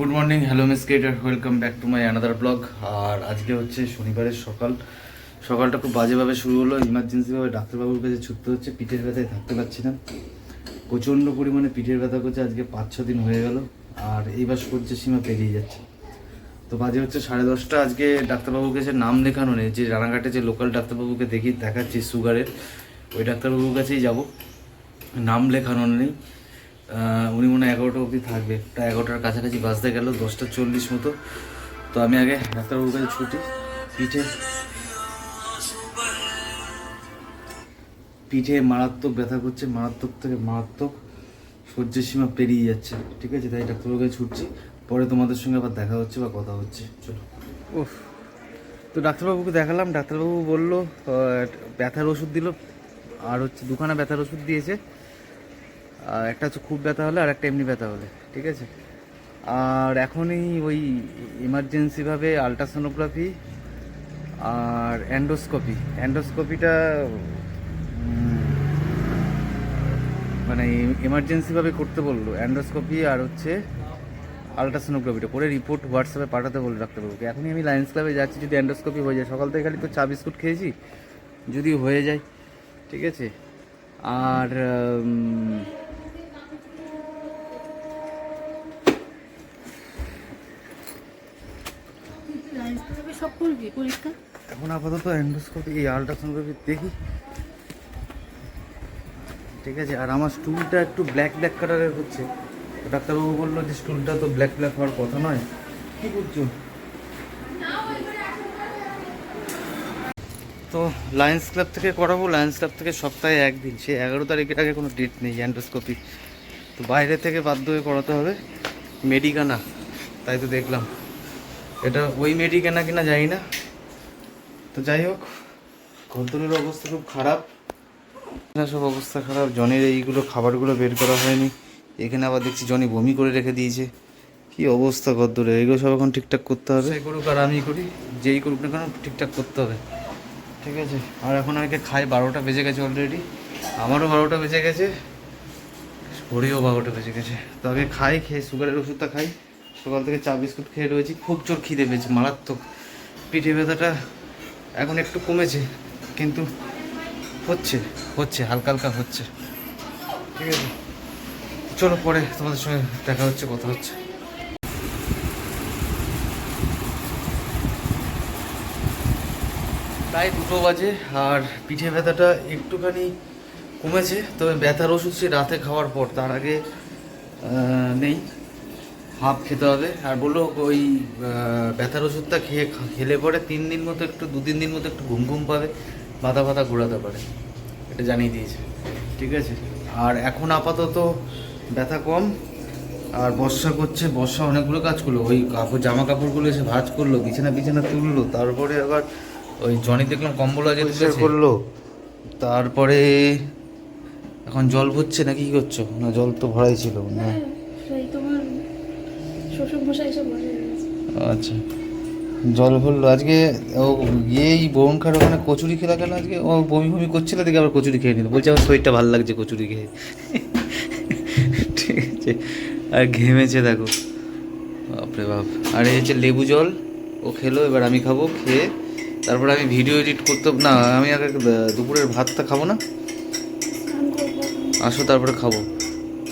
Good morning hello miss creator welcome back to my another blog আর আজকে হচ্ছে শনিবারের সকাল। সকালটা খুব বাজেভাবে শুরু হলো। ইমার্জেন্সিভাবে ডাক্তারবাবুর কাছে ছুটতে হচ্ছে। পিঠের ব্যথায় থাকতে পারছি না। প্রচণ্ড পরিমাণে পিঠের ব্যথা করছে। আজকে পাঁচ ছ দিন হয়ে গেল। আর এইবার সূর্য সীমা পেরিয়ে যাচ্ছে। তো বাজে হচ্ছে সাড়ে দশটা। আজকে ডাক্তারবাবুর কাছে নাম লেখানো নেই। যে রানাঘাটে যে লোকাল ডাক্তারবাবুকে দেখি, দেখাচ্ছি সুগারের ওই ডাক্তারবাবুর কাছেই যাব। নাম লেখানো নেই। উনি মনে এগারোটা অবধি থাকবে। প্রায় এগারোটার কাছাকাছি বাজতে গেল, দশটা চল্লিশ মতো। তো আমি আগে ডাক্তারবাবুর কাছে ছুটি, পিঠে পিঠে মারাত্মক ব্যথা করছে, মারাত্মক থেকে মারাত্মক সহ্যের সীমা পেরিয়ে যাচ্ছে। ঠিক আছে? তাই ডাক্তারবাবুর কাছে ছুটছি। পরে তোমাদের সঙ্গে আবার দেখা হচ্ছে বা কথা হচ্ছে। চলো। উফ। তো ডাক্তারবাবুকে দেখালাম, ডাক্তারবাবু বলল ব্যথার ওষুধ দিল, আর হচ্ছে দুখানা ব্যথার ওষুধ দিয়েছে। একটা হচ্ছে খুব ব্যথা হলে আর একটা এমনি ব্যথা হলে, ঠিক আছে? আর এখনই ওই ইমার্জেন্সিভাবে আলট্রাসোনোগ্রাফি আর অ্যান্ডোস্কোপি অ্যান্ডোস্কোপিটা মানে এমার্জেন্সিভাবে করতে বলল। অ্যান্ডোস্কোপি আর হচ্ছে আলট্রাসোনোগ্রাফিটা করে রিপোর্ট হোয়াটসঅ্যাপে পাঠাতে বলল ডাক্তারবাবুকে এখনই আমি লায়েন্স ক্লাবে যাচ্ছি, যদি অ্যান্ডোস্কোপি হয়ে যায়। সকাল থেকে খালি তো চা, বিস্কুট খেয়েছি, যদি হয়ে যায়, ঠিক আছে? আর করবি পরীক্ষা? এখন আপাতত অ্যান্ডোস্কোপি এই আলট্রাসোনোগ্রাফি দেখি। ঠিক আছে, আর আমার স্টুলটা একটু ব্ল্যাক ব্ল্যাক কালারের হচ্ছে। ডাক্তারবাবু বলল যে স্টুলটা তো ব্ল্যাক ব্ল্যাক হওয়ার কথা নয়। কি করছ? তো লায়ন্স ক্লাব থেকে করাবো। লায়ন্স ক্লাব থেকে সপ্তাহে একদিন। সে এগারো তারিখের আগে কোনো ডেট নেই অ্যান্ডোস্কোপি তো বাইরে থেকে বাধ্য হয়ে করাতে হবে। মেডিকানা তাই তো দেখলাম। এটা ওই মেডিকানা কিনা জানি না। তো যাই হোক কন্তরের অবস্থা খুব খারাপ। সব অবস্থা খারাপ। জনের এইগুলো খাবারগুলো বের করা হয়নি। এখানে আবার দেখছি জনি বমি করে রেখে দিয়েছে। কি অবস্থা কদ্দুরে এগুলো সব এখন ঠিকঠাক করতে হবে। সে করুক আর আমি করি। যেই করুক না কেন ঠিকঠাক করতে হবে। ঠিক আছে। আর এখন আমাকে খাই বারোটা বেজে গেছে অলরেডি আমারও বারোটা বেজে গেছে। ঘড়িও বারোটা বেজে গেছে। তো আগে খাই খেয়ে সুগারের ওষুধটা খাই। সকাল থেকে চা বিস্কুট খেয়ে রয়েছি। খুব জোর খিদে পেয়েছে, মারাত্মক। পিঠে ব্যথাটা এখন একটু কমেছে, কিন্তু হচ্ছে হচ্ছে, হালকা হালকা হচ্ছে। ঠিক আছে। চলো পরে তোমাদের সঙ্গে দেখা হচ্ছে, কথা হচ্ছে। প্রায় দুটো বাজে আর পিঠে ব্যথাটা একটুখানি কমেছে, তবে ব্যথার ওষুধ সে রাতে খাওয়ার পর, তার আগে নেই। হাফ খেতে হবে। আর বলল ওই ব্যথার ওষুধটা খেয়ে খেলে পরে তিন দিন মতো একটু দু তিন দিন মতো একটু ঘুম ঘুম পাবে মাথা ফাথা ঘোরাতে পারে। এটা জানিয়ে দিয়েছে। ঠিক আছে? আর এখন আপাতত ব্যথা কম আর বর্ষা করছে বর্ষা অনেকগুলো কাজ করল। ওই কাপড় জামা কাপড়গুলো এসে ভাঁজ করল বিছানা বিছানা তুললো তারপরে আবার ওই জনি দেখলাম কম্বল তুলেছে করল। তারপরে এখন জল ভরছে না কি করছ? না জল তো ভরাই ছিল না সেই তোমার শ্বশুর মশাই সব বসে গেছে আচ্ছা। জল ভরলো। আজকে ও গিয়েই খার ওখানে কচুরি খেলা কেন আজকে? ও বমি বমি করছিল দেখে আবার কচুরি খেয়ে নিল। বলছে আমার শরীরটা ভালো লাগছে কচুরি খেয়ে। ঠিক আছে। আর ঘেমেছে দেখো। বাপরে বাপ। আর এই হচ্ছে লেবু জল। ও খেলো এবার আমি খাব খেয়ে তারপরে আমি ভিডিও এডিট করতে না আমি আগে দুপুরের ভাতটা খাব না? আসো তারপরে খাব।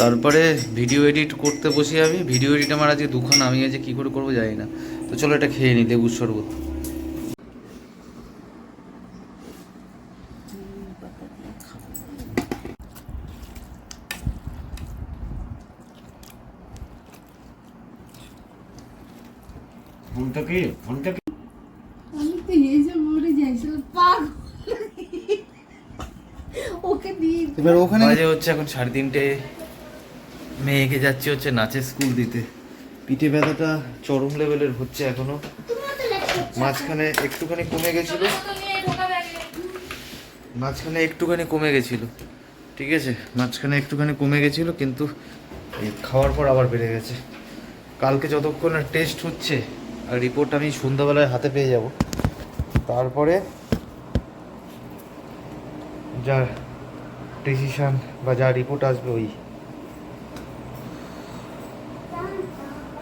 তারপরে ভিডিও এডিট করতে বসি আমি ভিডিও এডিট আমার আজকে দুখানা আমি আজকে কী করে করব জানি না। তো চলো এটা খেয়ে নিই লেবুর শরবত। ফোনটা কি? ফোনটা কি? আমি তো এসে মরে যাইছিল পাগ ওকে দিয়ে এবার ওখানে বাজে হচ্ছে এখন সাড়ে তিনটে। মেয়েকে যাচ্ছে হচ্ছে নাচের স্কুল দিতে। পিঠে ব্যথাটা চরম লেভেলের হচ্ছে এখনও। মাঝখানে একটুখানি কমে গেছিল। মাঝখানে একটুখানি কমে গেছিল। ঠিক আছে? মাঝখানে একটুখানি কমে গেছিল, কিন্তু এই খাওয়ার পর আবার বেড়ে গেছে। কালকে যতক্ষণ টেস্ট হচ্ছে, আর রিপোর্ট আমি সন্ধ্যাবেলায় হাতে পেয়ে যাব। তারপরে যা ডিসিশান বা যা রিপোর্ট আসবে ওই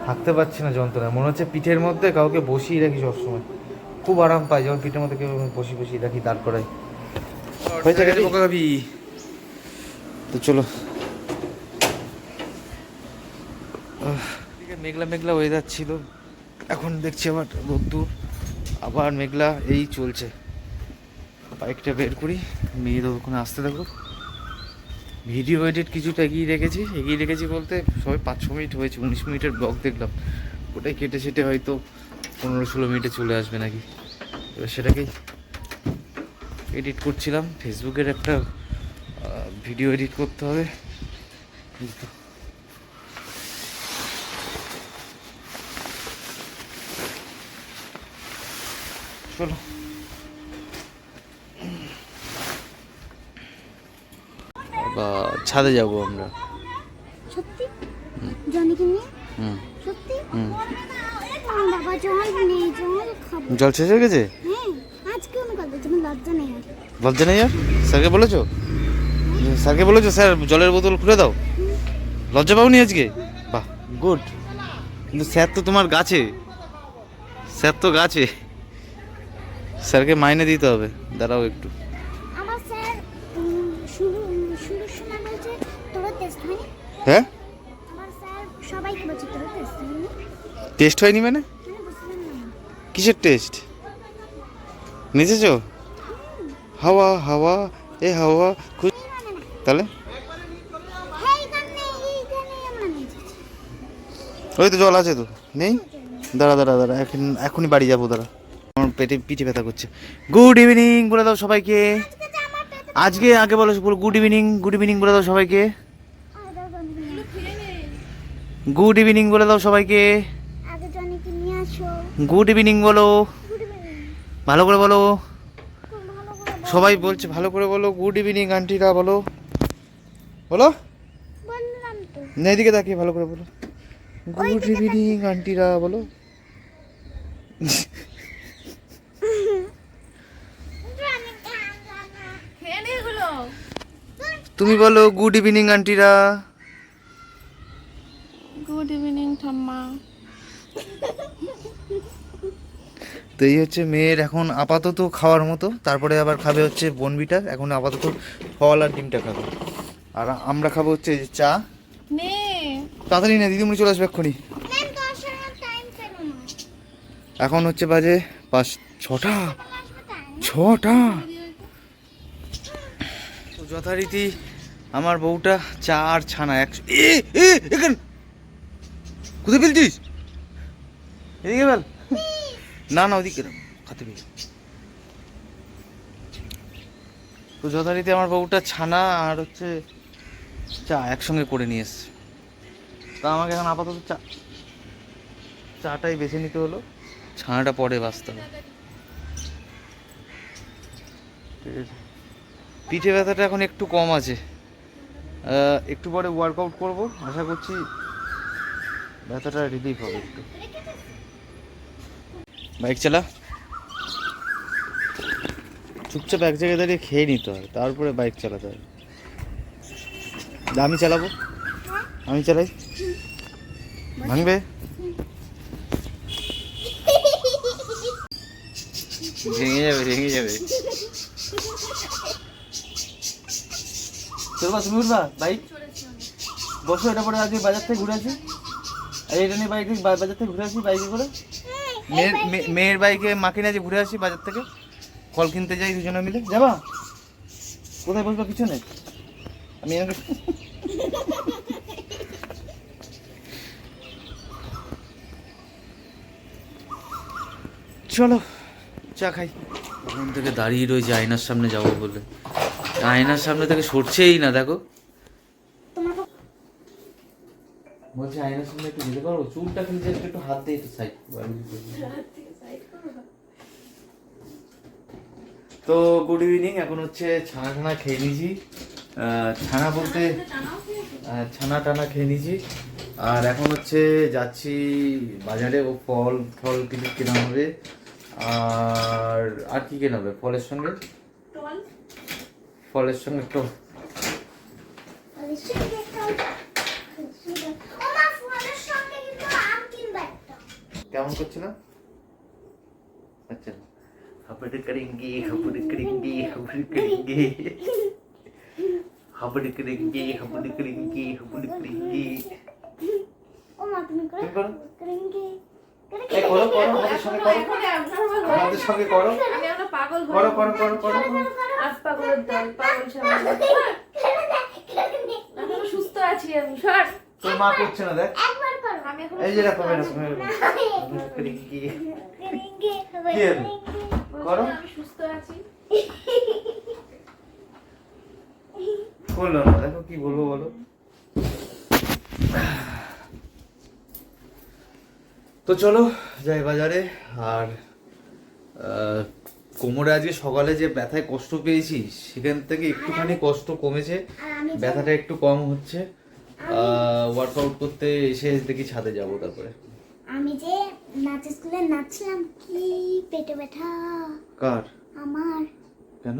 থাকতে পারছি না যন্ত্রণা মনে হচ্ছে পিঠের মধ্যে কাউকে বসিয়ে রাখি সবসময়। খুব আরাম পাই যখন পিঠের মধ্যে কেউ বসি বসিয়ে রাখি দাঁড় করাই। হয়েছে গেছে পোকা তো চলো। মেঘলা মেঘলা ওয়েদার ছিল। এখন দেখছি আবার রোদ্দুর। আবার মেঘলা এই চলছে। বাইকটা বের করি মেয়ে ওখানে আসতে থাকো ভিডিও এডিট কিছুটা এগিয়ে রেখেছি। এগিয়ে রেখেছি বলতে সবাই পাঁচ, ছ মিনিট হয়েছে, উনিশ মিনিটের ব্লগ দেখলাম। ওটাই কেটে সেটে হয়তো পনেরো, ষোলো মিনিটে চলে আসবে নাকি। এবার সেটাকেই এডিট করছিলাম। ফেসবুকের একটা ভিডিও এডিট করতে হবে। চলো। বা ছাদে যাব আমরা। সত্যি? জনিকে নিয়ে? হুম। সত্যি? হুম। বাবা জল নেই জল খাব। জল শেষ হয়ে গেছে? হ্যাঁ আজকে আমি কথা লজ্জা নেই আর। লজ্জা নেই আর? স্যারকে বলেছ? স্যারকে বলেছ স্যার জলের বোতল খুলে দাও? লজ্জা পাওনি আজকে? বাহ গুড। কিন্তু স্যার তো তোমার গাছে। স্যার তো গাছে। স্যারকে মাইনে দিতে হবে। দাঁড়াও একটু। হ্যাঁ? টেস্ট হয়নি মানে? কিসের টেস্ট? নিচেছো? হাওয়া হাওয়া এ হাওয়া তাহলে? ওই তো জল আছে তো। নেই? দাঁড়া দাঁড়া দাঁড়া এখন এখনই বাড়ি যাব দাঁড়া। আমার পেটে পিঠে ব্যথা করছে। গুড ইভিনিং বলে দাও সবাইকে। আজকে আগে বলো গুড ইভিনিং গুড ইভিনিং বলে দাও সবাইকে। গুড ইভিনিং বলে দাও সবাইকে। গুড ইভিনিং বলো। ভালো করে বলো। সবাই বলছে ভালো করে বলো। গুড ইভিনিং আন্টিরা বলো। বলো। বললাম তো। না এদিকে তাকিয়ে ভালো করে বলো। গুড ইভিনিং আন্টিরা বলো। তুমি বলো গুড ইভিনিং আন্টিরা। গুড ইভিনিং ঠাম্মা তো এই হচ্ছে মেয়ের এখন আপাতত খাওয়ার মতো। তারপরে আবার খাবে হচ্ছে বনবিটা। এখন আপাতত ফল আর ডিমটা খাবে। আর আমরা খাব হচ্ছে এই যে চা। নে তাড়াতাড়ি না দিদিমণি চলে আসবে এক্ষুনি। এখন হচ্ছে বাজে পাঁচ ছটা। ছটা। তো যথারীতি আমার বউটা চা আর ছানা একশো এখান। কোথায় ফেলছিস? এদিকে ফেল। না না ওদিকে খাতে পেয়ে তো যথারীতি আমার বউটা ছানা আর হচ্ছে চা একসঙ্গে করে নিয়ে এসছে। তা আমাকে এখন আপাতত চা চাটাই বেছে নিতে হলো। ছানাটা পরে বাঁচতে হবে। ঠিক আছে। পিঠে ব্যথাটা এখন একটু কম আছে। একটু পরে ওয়ার্কআউট করব। আশা করছি ব্যথাটা রিলিফ হবে একটু। বাইক চালা। চুপচাপ এক জায়গায় দাঁড়িয়ে খেয়ে নিতে হয় তারপরে বাইক চালাতে হয়। আমি চালাবো। আমি চালাই। ভাঙবে? ভেঙে যাবে ভেঙে যাবে। চলবা তুমি উঠবা? বাইক? বসো এটা পরে আজকে বাজার থেকে ঘুরে আসি। আর এটা নিয়ে বাইকে বাজার থেকে ঘুরে আসি বাইকে করে? মেয়ের মেয়ের বাইকে মাকে নিয়ে ঘুরে আসি বাজার থেকে ফল কিনতে যাই দুজনে মিলে। যাবা? কোথায় বসবা কিছু নেই? আমি আমাকে চলো চা খাই। ওখান থেকে দাঁড়িয়ে রয়েছে আয়নার সামনে যাব বলে। আয়নার সামনে থেকে সরছেই না দেখো। বলছি আয়নার সামনে একটু যেতে পারব চুলটা কিন্তু একটু একটু হাত দিয়ে একটু সাইড তো গুড ইভিনিং এখন হচ্ছে ছানা টানা খেয়ে নিয়েছি। ছানা বলতে ছানা টানা খেয়ে নিয়েছি। আর এখন হচ্ছে যাচ্ছি বাজারে ও ফল ফল কিছু কেনা হবে। আর আর কি কেনা হবে? ফলের সঙ্গে? ফলের সঙ্গে একটু অবশ্যই দেখতে হবে। ও মা, ফলের সঙ্গে কিন্তু আম কি কেমন করছে না আচ্ছা হাবড় করেঙ্গে হাবড় করেঙ্গে হাবড় করেঙ্গে হাবড় করেঙ্গে হাবড় করেঙ্গে হাবড় করেঙ্গে ও মা তুমি করো করেঙ্গে করো করো আমাদের সঙ্গে করো এখন আপনার আমার আমাদের সঙ্গে করো আমি আমরা পাগল করো করো করো করো আজ পাগলের দল পাগল সবাই সুস্থ আছি আমি সর তোর মা করছে না দেখ এই যে দেখো এরকম এরকম করেঙ্গে করেঙ্গে সবাই কি হবে? করেঙ্গে করো। আমি সুস্থ আছি। বলল না দেখো কি বলব বলো। তো চলো যাই বাজারে আর আহ, কোমরে আজকে সকালে যে ব্যথায় কষ্ট পেয়েছি সেখান থেকে একটুখানি কষ্ট কমেছে ব্যথাটা একটু কম হচ্ছে। ওয়ার্কআউট করতে এসে দেখি ছাদে যাব তারপরে। আমি যে নাচ স্কুলে নাচছিলাম কি পেটে ব্যথা। কার? আমার। কেন?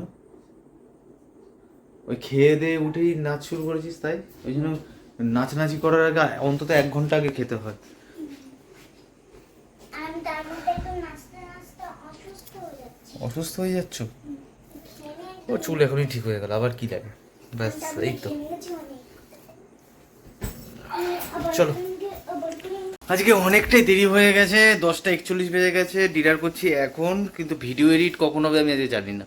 ওই খেয়ে দিয়ে উঠেই নাচ শুরু করেছিস তাই? ওই জন্য নাচানাচি করার আগে অন্তত এক ঘণ্টা আগে খেতে হয়। অসুস্থ হয়ে যাচ্ছ। ও চুল এখনই ঠিক হয়ে গেল আবার কি লাগে? ব্যাস এই তো খেয়ে নিয়েছি অনেক। আমি আবার চলো। আজকে অনেকটাই দেরি হয়ে গেছে, দশটা একচল্লিশ বেজে গেছে, ডিনার করছি এখন, কিন্তু ভিডিও এডিট কখন হবে আমি আজকে জানি না।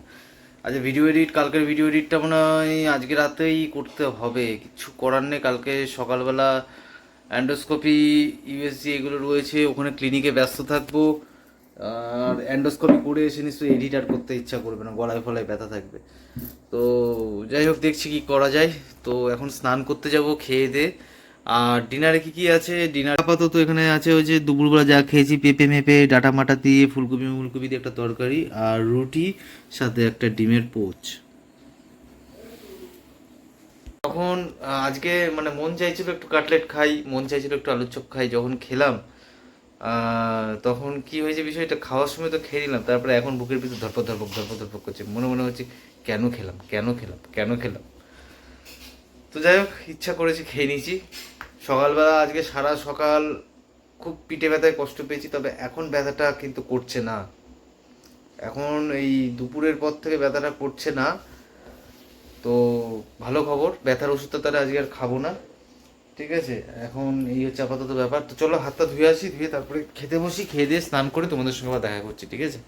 আজকে ভিডিও এডিট, কালকের ভিডিও এডিটটা মনে হয় আজকে রাতেই করতে হবে, কিছু করার নেই, কালকে সকালবেলা অ্যান্ডোস্কোপি ইউএসজি এগুলো রয়েছে, ওখানে ক্লিনিকে ব্যস্ত থাকব। আর অ্যান্ডোস্কোপি করে এসে নিশ্চয়ই এডিট আর করতে ইচ্ছা করবে না, গলায় ফলায় ব্যথা থাকবে। তো যাই হোক, দেখছি কি করা যায়। তো এখন স্নান করতে যাব, খেয়ে দে। আর ডিনারে কি কি আছে? ডিনার আপাতত এখানে আছে ওই যে দুপুরবেলা যা খেয়েছি, পেঁপে মেপে, ডাটা মাটা দিয়ে, ফুলকপি ফুলকপি দিয়ে একটা তরকারি আর রুটি, সাথে একটা ডিমের পোচ। তখন আজকে মানে মন চাইছিল একটু কাটলেট খাই, মন চাইছিল একটু আলুর চপ খাই, যখন খেলাম তখন কি হয়েছে বিষয়টা, খাওয়ার সময় তো খেয়ে নিলাম, তারপরে এখন বুকের ভিতর ধরপক ধরপক ধরপক ধরপক করছে, মনে মনে হচ্ছে কেন খেলাম কেন খেলাম কেন খেলাম? তো যাই হোক, ইচ্ছা করেছি খেয়ে নিয়েছি। সকালবেলা আজকে সারা সকাল খুব পিঠে ব্যথায় কষ্ট পেয়েছি, তবে এখন ব্যথাটা কিন্তু করছে না। এখন এই দুপুরের পর থেকে ব্যথাটা করছে না। তো ভালো খবর, ব্যথার ওষুধটা তাহলে আজকে আর খাব না। ঠিক আছে? এখন এই হচ্ছে আপাতত ব্যাপার। তো চলো, হাতটা ধুয়ে আসি, ধুয়ে তারপরে খেতে বসি, খেয়ে দিয়ে স্নান করে তোমাদের সঙ্গে আবার দেখা করছি, ঠিক আছে?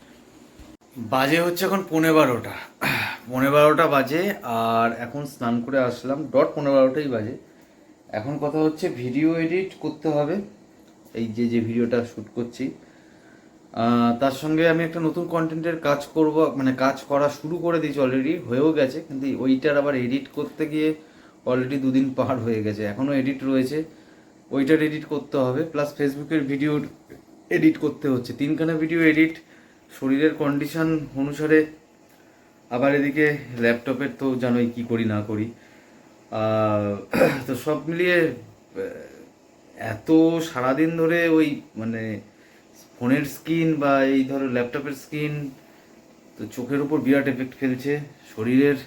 বাজে হচ্ছে এখন পনেরো বারোটা। পনেরো বারোটা বাজে, আর এখন স্নান করে আসলাম। ডট পনেরো বারোটাই বাজে। এখন কথা হচ্ছে ভিডিও এডিট করতে হবে। এই যে যে ভিডিওটা শ্যুট করছি। তার সঙ্গে আমি একটা নতুন কন্টেন্টের কাজ করব মানে কাজ করা শুরু করে দিয়েছি অলরেডি হয়েও গেছে, কিন্তু ওইটার আবার এডিট করতে গিয়ে অলরেডি দুদিন পার হয়ে গেছে এখনও এডিট রয়েছে। ওইটার এডিট করতে হবে প্লাস ফেসবুকের ভিডিও এডিট করতে হচ্ছে। তিনখানা ভিডিও এডিট শরীরের কন্ডিশন অনুসারে। আবার এদিকে ল্যাপটপের তো জানোই কি করি না করি। তো সব মিলিয়ে এত সারাদিন ধরে ওই মানে ফোনের স্ক্রিন বা এই ধরো ল্যাপটপের স্ক্রিন, তো চোখের উপর বিরাট এফেক্ট ফেলছে, শরীরের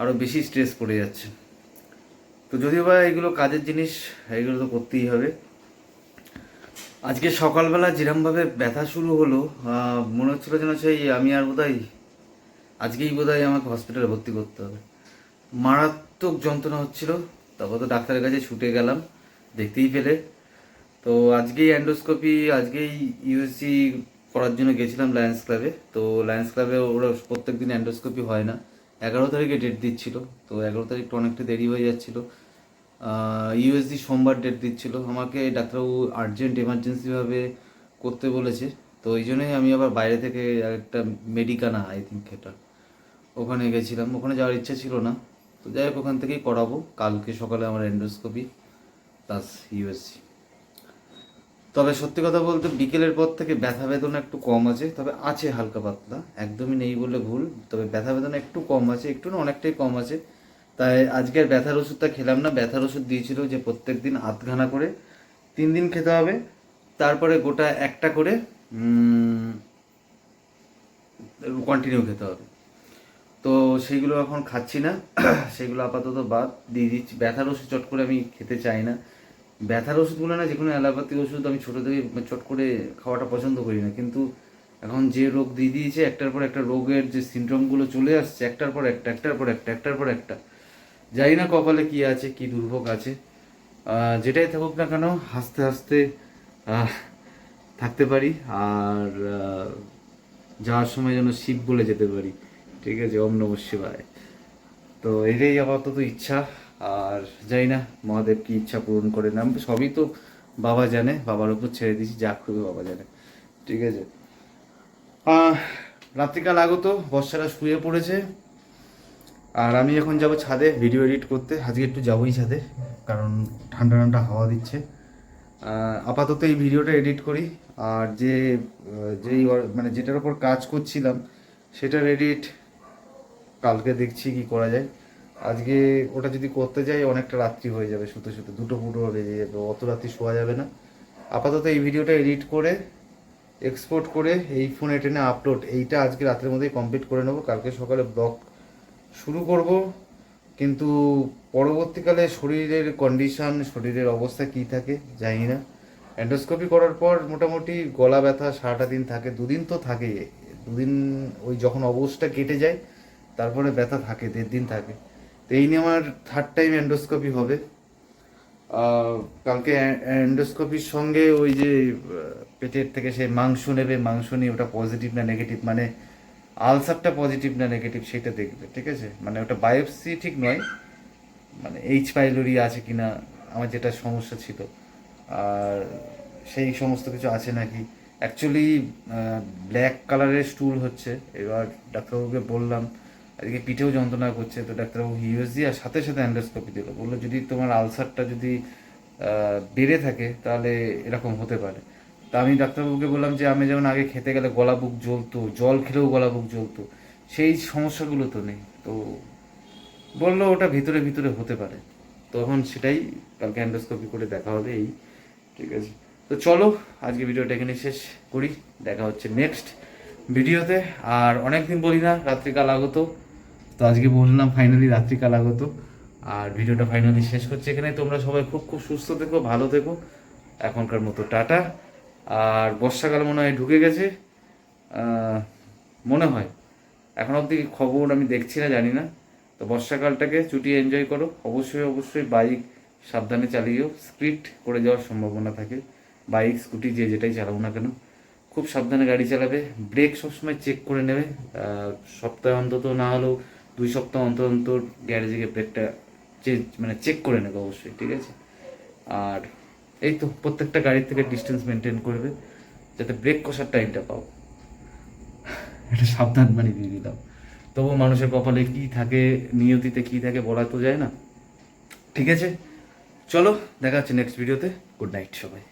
আরও বেশি স্ট্রেস পড়ে যাচ্ছে। তো যদিও বা এগুলো কাজের জিনিস, এগুলো তো করতেই হবে। আজকে সকালবেলা যেরমভাবে ব্যথা শুরু হলো মনে হচ্ছিল যেন সেই আমি আর বোধহয়, আজকেই বোধহয় আমাকে হসপিটালে ভর্তি করতে হবে। মারাত্মক যন্ত্রণা হচ্ছিল। তারপর তো ডাক্তারের কাছে ছুটে গেলাম, দেখতেই পেলে। তো আজকেই অ্যান্ডোস্কোপি, আজকেই ইউএসজি করার জন্য গেছিলাম লায়ন্স ক্লাবে তো লায়ন্স ক্লাবে ওরা প্রত্যেক দিন অ্যান্ডোস্কোপি হয় না। এগারো তারিখে ডেট দিচ্ছিল। তো এগারো তারিখটা অনেকটা দেরি হয়ে যাচ্ছিল। ইউএসজি সোমবার ডেট দিচ্ছিল। আমাকে ডাক্তারবাবু আর্জেন্ট এমার্জেন্সিভাবে করতে বলেছে। তো এই জন্যই আমি আবার বাইরে থেকে একটা মেডিকানা আই থিঙ্ক এটা। ওখানে গেছিলাম। ওখানে যাওয়ার ইচ্ছা ছিল না। তো যাই হোক, ওখান থেকেই করাবো। কালকে সকালে আমার এন্ডোস্কোপি প্লাস ইউএসজি তবে সত্যি কথা বলতে বিকেলের পর থেকে ব্যথা বেদনা একটু কম আছে, তবে আছে হালকা পাতলা। একদমই নেই বলে ভুল, তবে ব্যথা বেদনা একটু কম আছে, একটু না অনেকটাই কম আছে। তাই আজকের ব্যথার ওষুধটা খেলাম না, ব্যথার ওষুধ দিয়েছিল যে প্রত্যেক দিন আধঘানা করে, তিন দিন খেতে হবে। তারপরে গোটা একটা করে কন্টিনিউ খেতে হবে। তো সেইগুলো এখন খাচ্ছি না। সেগুলো আপাতত বাদ দিয়ে দিচ্ছি। ব্যথার ওষুধ চট করে আমি খেতে চাই না। ব্যথার ওষুধগুলো না যে কোনো অ্যালোপ্যাথি ওষুধ আমি ছোটো থেকে চট করে খাওয়াটা পছন্দ করি না। কিন্তু এখন যে রোগ দিয়ে দিয়েছে, একটার পর একটা রোগের যে সিমটমগুলো চলে আসছে, একটার পর একটা, একটার পর একটা, একটার পর একটা। জানি না কপালে কি আছে, কি দুর্ভোগ আছে। যেটাই থাকুক না কেন, হাসতে হাসতে থাকতে পারি। আর যাওয়ার সময় যেন শিব বলে যেতে পারি। ঠিক আছে, ওম নম শিবায়। তো এটাই আপাতত ইচ্ছা। আর যাই না, মহাদেব কি ইচ্ছা পূরণ করে না। সবই তো বাবা জানে, বাবার উপর ছেড়ে দিয়েছি, যা করবে বাবা জানে। ঠিক আছে? রাত্রিকাল আগত বর্ষারা শুয়ে পড়েছে। আর আমি এখন যাব ছাদে ভিডিও এডিট করতে। আজকে একটু যাবোই ছাদে, কারণ ঠান্ডা ঠান্ডা হাওয়া দিচ্ছে। আপাতত এই ভিডিওটা এডিট করি। আর যে যেই মানে যেটার ওপর কাজ করছিলাম, সেটার এডিট কালকে দেখছি কি করা যায়। আজকে ওটা যদি করতে যাই, অনেকটা রাত্রি হয়ে যাবে শুতে শুতে। দুটো ফুটো বেজে যাবে, অত রাত্রি শোয়া যাবে না। আপাতত এই ভিডিওটা এডিট করে এক্সপোর্ট করে এই ফোনে টেনে আপলোড এইটা আজকে রাতের মধ্যেই কমপ্লিট করে নেব। কালকে সকালে ব্লগ শুরু করব। কিন্তু পরবর্তীকালে শরীরের কন্ডিশান শরীরের অবস্থা কী থাকে জানি না। অ্যান্ডোস্কোপি করার পর মোটামুটি গলা ব্যথা, সারাটা দিন থাকে, দুদিন তো থাকে দুদিন ওই যখন অবস্থা কেটে যায় তারপরে ব্যথা থাকে, দেড় দিন থাকে। তো এই নিয়ে আমার থার্ড টাইম অ্যান্ডোস্কোপি হবে। কালকে অ্যান্ডোস্কোপির সঙ্গে ওই যে পেটের থেকে সে মাংস নেবে, মাংস নিয়ে ওটা পজিটিভ না নেগেটিভ মানে আলসারটা পজিটিভ না নেগেটিভ সেটা দেখবে, ঠিক আছে? মানে ওটা বায়োপসি ঠিক নয় মানে এইচ পাইলোরি আছে কি না আমার যেটা সমস্যা ছিল। আর সেই সমস্ত কিছু আছে নাকি? অ্যাকচুয়ালি ব্ল্যাক কালারের স্টুল হচ্ছে। এবার ডাক্তারবাবুকে বললাম আজকে পিঠেও যন্ত্রণা করছে, তো ডাক্তারবাবু ইউএসজি আর সাথে সাথে অ্যান্ডোস্কোপি দিল। বলল, যদি তোমার আলসারটা যদি বেড়ে থাকে, তাহলে এরকম হতে পারে। তা আমি ডাক্তারবাবুকে বললাম যে, আমি যেমন আগে খেতে গেলে গলা বুক জ্বলতো, জল খেলেও গলা বুক জ্বলতো, সেই সমস্যাগুলো তো নেই। তো বলল, ওটা ভিতরে ভিতরে হতে পারে। তখন সেটাই কালকে অ্যান্ডোস্কোপি করে দেখা হবে এই, ঠিক আছে? তো চলো, আজকে ভিডিওটা এখানে শেষ করি। দেখা হচ্ছে নেক্সট ভিডিওতে। আর অনেকদিন বলি না, রাত্রিকাল আগত। তো আজকে বললাম ফাইনালি রাত্রিকাল আগত, আর ভিডিওটা ফাইনালি শেষ করছি এখানে তোমরা সবাই খুব খুব সুস্থ থেকো, ভালো থেকো। এখনকার মতো টাটা। আর বর্ষাকাল মনে হয় ঢুকে গেছে। মনে হয়। এখন অবধি খবর আমি দেখছি না, জানি না। তো বর্ষাকালটাকে চুটিয়ে এনজয় করো। অবশ্যই অবশ্যই বাইক সাবধানে চালিয়েও স্পিড করে যাওয়ার সম্ভাবনা থাকে। বাইক স্কুটি যে যেটাই চালাও না কেন, খুব সাবধানে গাড়ি চালাবে। ব্রেক সবসময় চেক করে নেবে। সপ্তাহে অন্তত না হলেও দুই সপ্তাহ অন্তর অন্তর গ্যারেজে গিয়ে ব্রেকটা চেঞ্জ মানে চেক করে নেবে অবশ্যই, ঠিক আছে? আর এই তো প্রত্যেকটা গাড়ির থেকে ডিস্টেন্স মেনটেন করবে, যাতে ব্রেক কষার টাইমটা পাও। এটা সাবধান মানে দিয়ে দিলাম। তবু মানুষের কপালে কি থাকে, নিয়তিতে কি থাকে বলা তো যায় না। ঠিক আছে? চলো, দেখা হচ্ছে নেক্সট ভিডিওতে গুড নাইট সবাই।